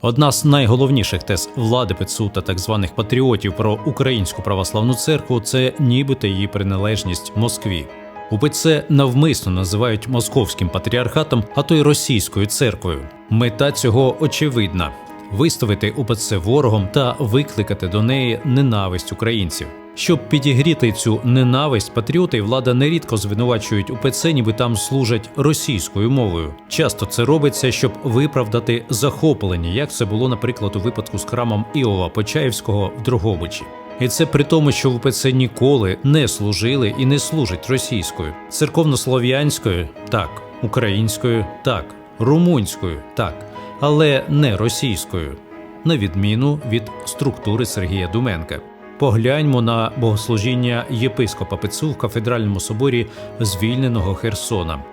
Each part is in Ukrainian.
Одна з найголовніших тез влади ПЦУ та так званих патріотів про українську православну церкву це нібито її приналежність Москві. УПЦ навмисно називають московським патріархатом, а то й російською церквою. Мета цього очевидна виставити УПЦ ворогом та викликати до неї ненависть українців. Щоб підігріти цю ненависть, патріоти і влада нерідко звинувачують УПЦ, ніби там служать російською мовою. Часто це робиться, щоб виправдати захоплення, як це було, наприклад, у випадку з храмом Іова Почаївського в Дрогобичі. І це при тому, що в УПЦ ніколи не служили і не служать російською, церковнослов'янською так, українською так, румунською так, але не російською, на відміну від структури Сергія Думенка Погляньмо на богослужіння єпископа ПЦУ в кафедральному соборі звільненого Херсона.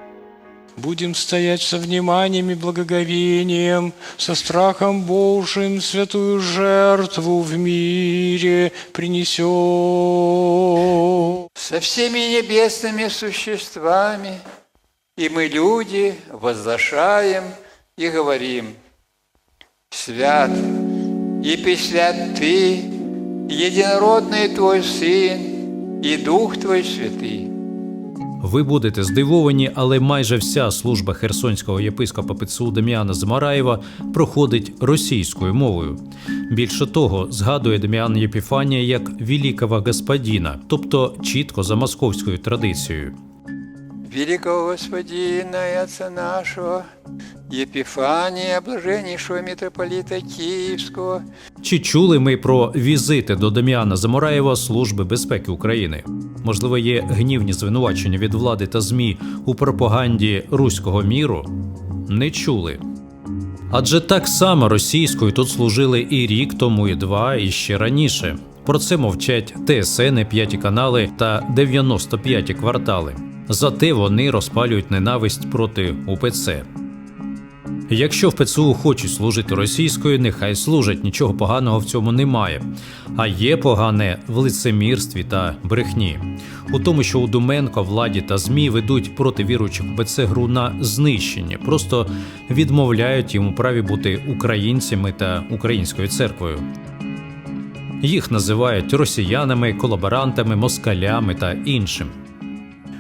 Будем стоять со вниманием и благоговением, со страхом Божьим святую жертву в мире принесем. со всеми небесными существами, и мы, люди, возглашаем и говорим, «Свят и пресвят Ты, единородный Твой Сын, и Дух Твой Святый». Ви будете здивовані, але майже вся служба херсонського єпископа ПЦУ Дем'яна Змараєва проходить російською мовою. Більше того, згадує Дем'ян Єпіфанія як великого господіна, тобто чітко за московською традицією. Великого Господина и Отца нашего, Епифания, блаженнейшего митрополита Киевского, Чи чули ми про візити до Дем'яна Замораєва Служби безпеки України? Можливо, є гнівні звинувачення від влади та ЗМІ у пропаганді руського міру? Не чули. Адже так само російською тут служили і рік тому, і два, і ще раніше. Про це мовчать ТСН, п'яті канали та 95 квартали. Зате вони розпалюють ненависть проти УПЦ. Якщо в ПЦУ хочуть служити російською, нехай служать, нічого поганого в цьому немає. А є погане в лицемірстві та брехні. У тому, що у Думенко владі та ЗМІ ведуть проти віруючих УПЦ гру на знищення, просто відмовляють їм у праві бути українцями та українською церквою. Їх називають росіянами, колаборантами, москалями та іншим.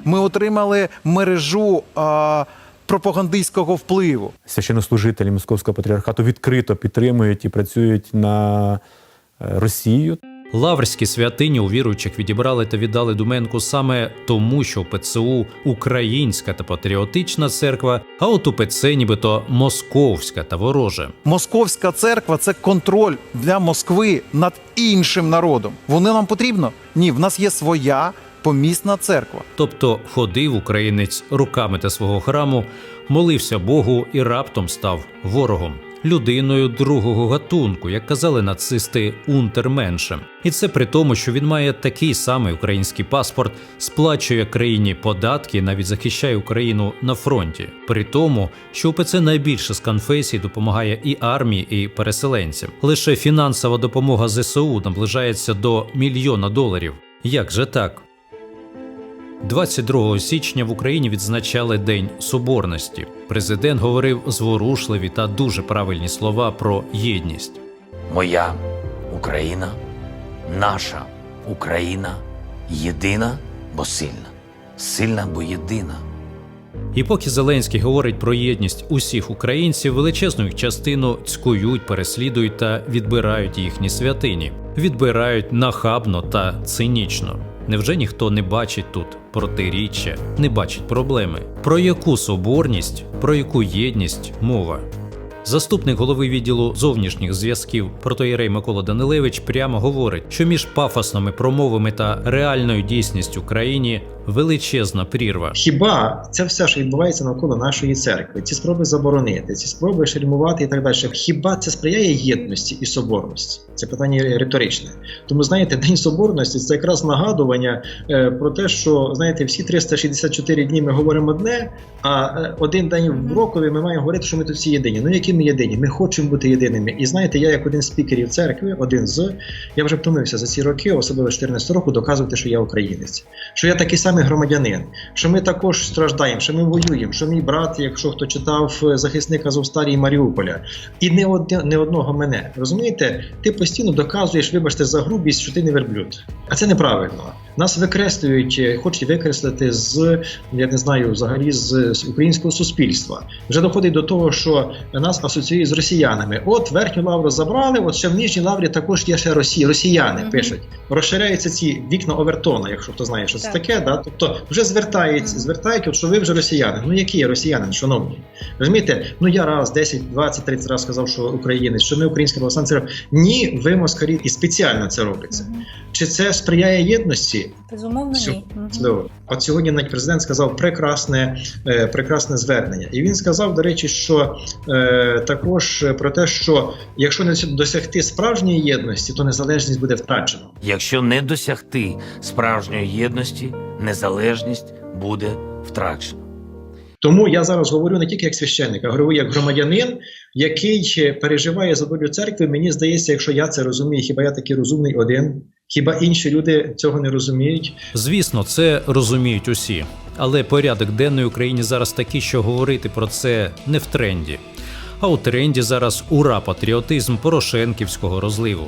Ми отримали мережу а, пропагандистського впливу. священнослужителі Московського патріархату відкрито підтримують і працюють на е, Росію. Лаврські святині у віруючих відібрали та віддали Думенку саме тому, що в ПЦУ українська та патріотична церква, а от у ПЦ нібито московська та ворожа. Московська церква це контроль для Москви над іншим народом. Вони нам потрібно? Ні, в нас є своя помісна церква. Тобто ходив українець руками та свого храму, молився Богу і раптом став ворогом. Людиною другого гатунку, як казали нацисти унтерменшем. І це при тому, що він має такий самий український паспорт, сплачує країні податки, навіть захищає Україну на фронті. При тому, що УПЦ найбільше з конфесій допомагає і армії, і переселенцям. Лише фінансова допомога ЗСУ наближається до мільйона доларів. Як же так? 22 січня в Україні відзначали День Соборності. Президент говорив зворушливі та дуже правильні слова про єдність. Моя Україна, наша Україна єдина, бо сильна. Сильна, бо єдина. І поки Зеленський говорить про єдність усіх українців, величезну їх частину цькують, переслідують та відбирають їхні святині, відбирають нахабно та цинічно. Невже ніхто не бачить тут протиріччя, не бачить проблеми? Про яку соборність, про яку єдність мова? Заступник голови відділу зовнішніх зв'язків протоєрей Микола Данилевич прямо говорить, що між пафосними промовами та реальною дійсністю країні величезна прірва. Хіба це все, що відбувається навколо нашої церкви, ці спроби заборонити, ці спроби шельмувати і так далі, хіба це сприяє єдності і соборності? Це питання риторичне. Тому знаєте, День Соборності це якраз нагадування е, про те, що знаєте, всі 364 дні ми говоримо одне, а е, один день в рокові ми маємо говорити, що ми тут всі єдині. Ну які ми єдині? Ми хочемо бути єдиними. І знаєте, я як один з спікерів церкви, один з я вже втомився за ці роки, особливо з 14 року, доказувати, що я українець, що я такий самий громадянин, що ми також страждаємо, що ми воюємо, що мій брат, якщо хто читав е, захисник Азовсталі Маріуполя, і не, одне, не одного мене. Розумієте, ти постійно доказуєш, вибачте, за грубість, що ти не верблюд. А це неправильно. Нас викреслюють, е, хочуть викреслити з я не знаю, взагалі з, українського суспільства. Вже доходить до того, що нас асоціюють з росіянами. От верхню лавру забрали, от ще в нижній лаврі також є ще Росії, росіяни Мгм. пишуть. Розширяються ці вікна Овертона, якщо хто знає, що це Так. таке. Да? Тобто вже звертають, звертають, от, що ви вже росіяни. Ну які є росіянин, шановні? Розумієте? Ну я раз, 10, 20, 30 разів сказав, що українець, що ми українська православна церква. Ні, ви москалі, і спеціально це робиться. Мгм. Чи це сприяє єдності? Безумовно, Всю- ні. От сьогодні навіть президент сказав прекрасне, е, прекрасне звернення. І він сказав, до речі, що е, також про те, що якщо не досягти справжньої єдності, то незалежність буде втрачена. Якщо не досягти справжньої єдності, незалежність буде втрачена. Тому я зараз говорю не тільки як священник, а говорю як громадянин, який переживає за долю церкви. Мені здається, якщо я це розумію, хіба я такий розумний один? Хіба інші люди цього не розуміють? Звісно, це розуміють усі. Але порядок денний Україні зараз такий, що говорити про це не в тренді. А у тренді зараз ура патріотизм Порошенківського розливу.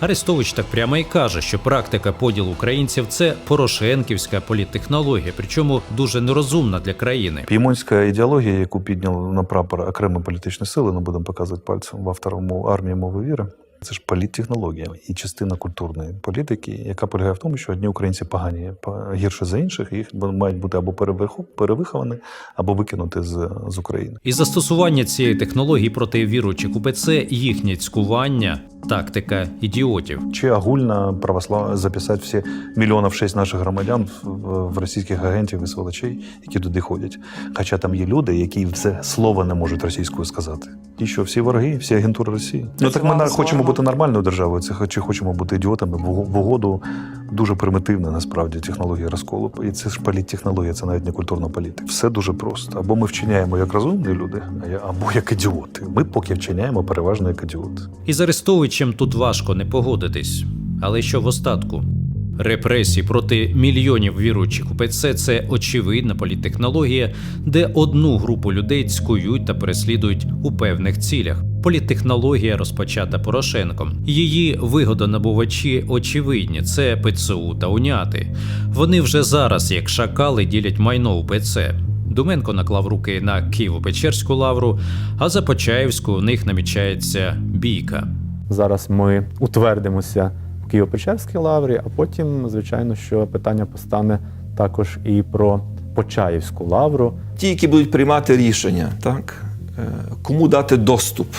Арестович так прямо і каже, що практика поділу українців це порошенківська політтехнологія, причому дуже нерозумна для країни. Піймонська ідеологія, яку підняли на прапор окремі політичні сили, не будемо показувати пальцем в автора мов- армії мови віри. Це ж політтехнологія і частина культурної політики, яка полягає в тому, що одні українці погані гірше за інших, їх мають бути або перевихо- перевиховані, або викинути з, з України. І застосування цієї технології проти віруючих УПЦ їхнє цькування, тактика ідіотів. Чи огульно православ записати всі мільйонів шість наших громадян в російських агентів і сволочей, які туди ходять. Хоча там є люди, які все слово не можуть російською сказати. І що всі вороги, всі агентури Росії. Ну так ми хочемо бути нормальною державою. Це чи хочемо бути ідіотами в, угоду дуже примітивна насправді технологія розколу. І це ж політтехнологія, це навіть не культурна політика. Все дуже просто. Або ми вчиняємо як розумні люди, або як ідіоти. Ми поки вчиняємо переважно як ідіоти. І з Арестовичем тут важко не погодитись. Але що в остатку? Репресії проти мільйонів віруючих УПЦ – це очевидна політтехнологія, де одну групу людей цькують та переслідують у певних цілях. Політтехнологія розпочата Порошенком. Її вигодонабувачі очевидні це ПЦУ та уняти. Вони вже зараз, як шакали, ділять майно УПЦ. Думенко наклав руки на Києво-Печерську лавру, а за Почаївську у них намічається бійка. Зараз ми утвердимося в Києво-Печерській лаврі, а потім, звичайно, що питання постане також і про Почаївську лавру. ті, які будуть приймати рішення, так, е, кому дати доступ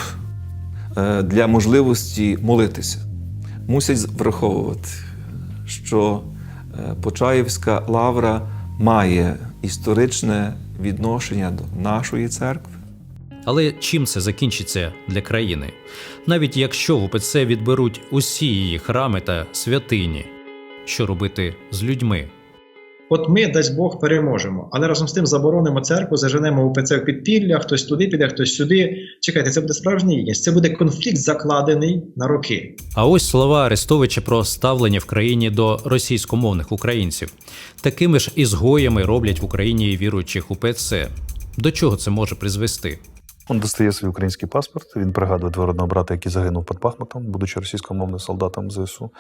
е, для можливості молитися, мусять враховувати, що е, Почаївська лавра має історичне відношення до нашої церкви. Але чим це закінчиться для країни? Навіть якщо в УПЦ відберуть усі її храми та святині, що робити з людьми? От ми, дасть Бог, переможемо, але разом з тим заборонимо церкву, заженемо УПЦ в підпілля, хтось туди піде, хтось сюди. Чекайте, це буде справжня єдність. Це буде конфлікт, закладений на роки. А ось слова Арестовича про ставлення в країні до російськомовних українців. Такими ж ізгоями роблять в Україні і віруючих УПЦ. До чого це може призвести? Він достає свій український паспорт. Він пригадує двоюродного брата, який загинув під Бахмутом, будучи російськомовним солдатом ЗСУ,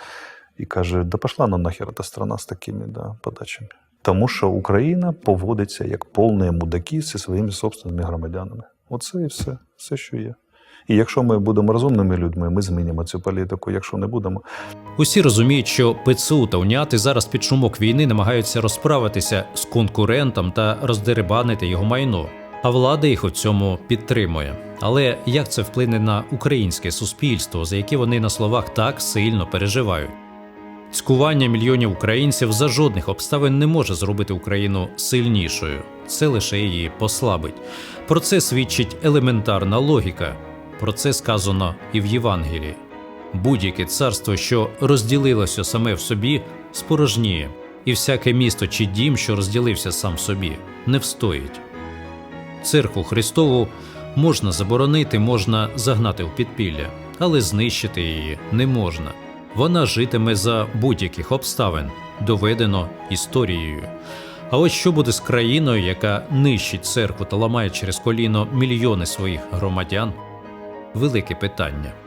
і каже: да пошла нам нахер ця страна з такими да, подачами. Тому що Україна поводиться як повні мудаки зі своїми собственними громадянами. Оце і все, все, що є. І якщо ми будемо розумними людьми, ми змінимо цю політику. Якщо не будемо, Усі розуміють, що ПЦУ та уняти зараз під шумок війни намагаються розправитися з конкурентом та роздерибанити його майно. А влада їх у цьому підтримує. Але як це вплине на українське суспільство, за яке вони на словах так сильно переживають? Цькування мільйонів українців за жодних обставин не може зробити Україну сильнішою. Це лише її послабить. Про це свідчить елементарна логіка. Про це сказано і в Євангелії. Будь-яке царство, що розділилося саме в собі, спорожніє, і всяке місто чи дім, що розділився сам собі, не встоїть. Церкву Христову можна заборонити, можна загнати в підпілля, але знищити її не можна. Вона житиме за будь-яких обставин, доведено історією. А ось що буде з країною, яка нищить церкву та ламає через коліно мільйони своїх громадян? Велике питання.